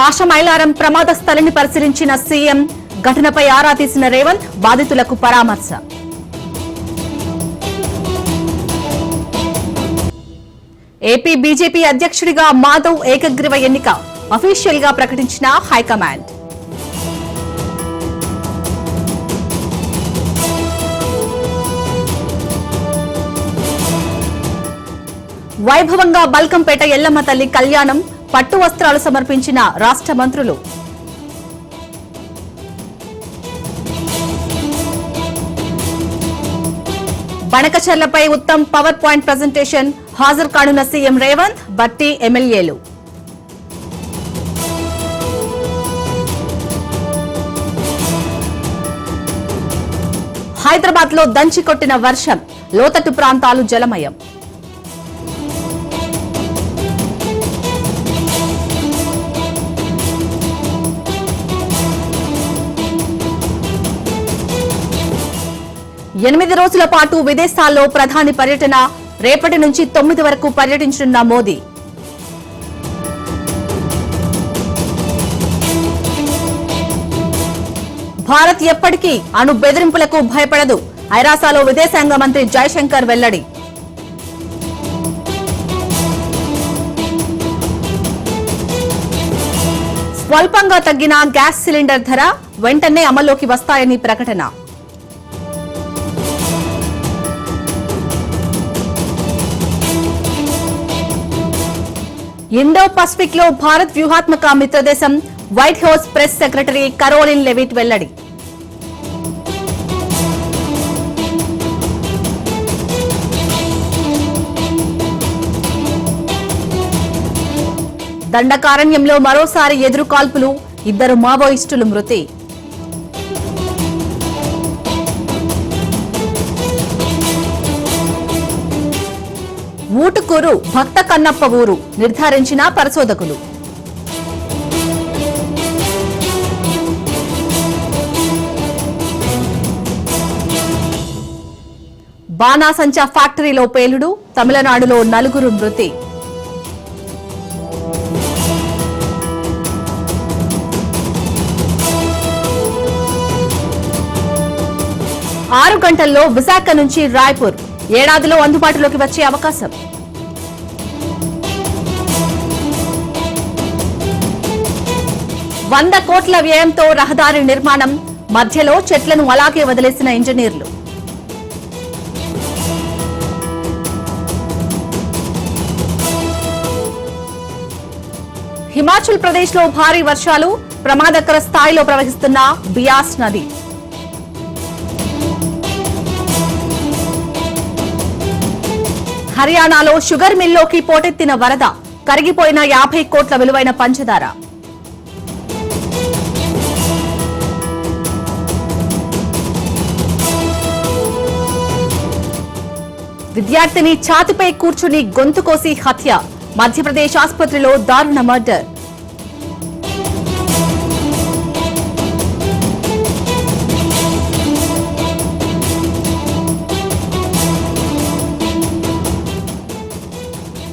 పాషమైలారం ప్రమాద స్థలిని పరిశీలించిన సీఎం ఘటనపై ఆరా తీసిన రేవంత్ బాధితులకు పరామర్శ. ఏపీ బీజేపీ అధ్యక్షుడిగా మాధవ్ ఏకగ్రీవ ఎన్నిక అఫీషియల్గా ప్రకటించిన హైకమాండ్. వైభవంగా బల్కంపేట ఎల్లమ్మ తల్లి కళ్యాణం పట్టు వస్త్రాలు సమర్పించిన రాష్ట్ర మంత్రులు. బణకచర్లపై ఉత్తమ్ పవర్ పాయింట్ ప్రజెంటేషన్ హాజరు కానున్న సీఎం రేవంత్ బట్టి ఎమ్మెల్యేలు. హైదరాబాద్లో దంచి కొట్టిన వర్షం లోతట్టు ప్రాంతాలు జలమయం. ఎనిమిది రోజుల పాటు విదేశాల్లో ప్రధాని పర్యటన రేపటి నుంచి తొమ్మిది వరకు పర్యటించనున్న మోదీ. భారత్ ఎప్పటికీ అణు బెదిరింపులకు భయపడదు. ఐరాసాలో విదేశాంగ మంత్రి జయశంకర్ వెల్లడి. స్వల్పంగా తగ్గిన గ్యాస్ సిలిండర్ ధర వెంటనే అమల్లోకి వస్తాయని ప్రకటన. ఇండో పసిఫిక్లో భారత్ వ్యూహాత్మక మిత్రదేశం White House press secretary Karoline Leavitt వెల్లడి. దండకారణ్యంలో మరోసారి ఎదురుకాల్పులు ఇద్దరు మావోయిస్టులు మృతి. ఊటుకూరు భక్త కన్నప్ప ఊరు నిర్ధారించిన పరిశోధకులు. బాణాసంచా ఫ్యాక్టరీలో పేలుడు తమిళనాడులో నలుగురు మృతి. ఆరు గంటల్లో విశాఖ నుంచి రాయ్పూర్ ఏడాదిలో అందుబాటులోకి వచ్చే అవకాశం. వంద కోట్ల వ్యయంతో రహదారి నిర్మాణం మధ్యలో చెట్లను అలాగే వదిలేసిన ఇంజనీర్లు. హిమాచల్ ప్రదేశ్లో భారీ వర్షాలు ప్రమాదకర స్థాయిలో ప్రవహిస్తున్న బియాస్ నది. హర్యానాలో షుగర్ మిల్లోకి పోటెత్తిన వరద కరిగిపోయిన యాభై కోట్ల విలువైన పంచదార. విద్యార్థిని ఛాతిపై కూర్చుని గొంతు కోసి హత్య మధ్యప్రదేశ్ ఆసుపత్రిలో దారుణ మర్డర్.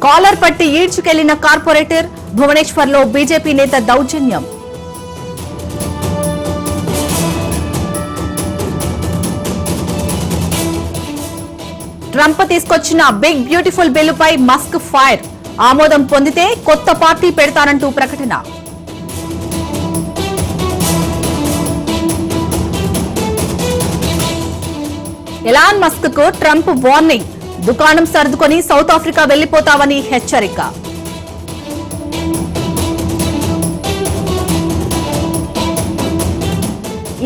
కాలర్ పట్టి ఈడ్చుకెళ్ళిన కార్పొరేటర్ భువనేశ్వర్లో బీజేపీ నేత దౌర్జన్యం. ట్రంప్ తీసుకొచ్చిన బిగ్ బ్యూటిఫుల్ బిల్లుపై మస్క్ ఫైర్. ఆమోదం పొందితే కొత్త పార్టీ పెడతానంటూ ప్రకటన. ఎలాన్ మస్క్కు ట్రంప్ వార్నింగ్. దుకాణం సర్దుకొని సౌత్ ఆఫ్రికా వెళ్ళిపోతావని హెచ్చరిక.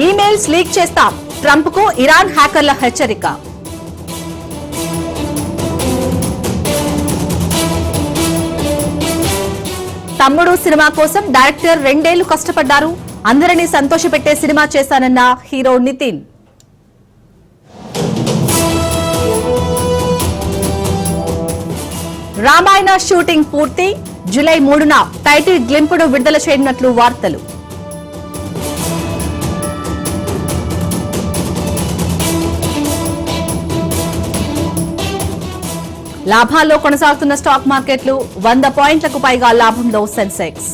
ఈమెయిల్స్ లీక్ చేస్తాం ట్రంప్కు ఇరాన్ హ్యాకర్ల హెచ్చరిక. తమ్ముడు సినిమా కోసం డైరెక్టర్ రెండేళ్ళు కష్టపడ్డారు. అందరినీ సంతోషపెట్టే సినిమా చేశానన్న హీరో నితిన్. రామాయణ షూటింగ్ పూర్తి. జూలై మూడున టైటిల్ గ్లింపుడు విడుదల చేయనున్నట్లు వార్తలు. లాభాల్లో కొనసాగుతున్న స్టాక్ మార్కెట్లు వంద పాయింట్లకు పైగా లాభంలో సెన్సెక్స్.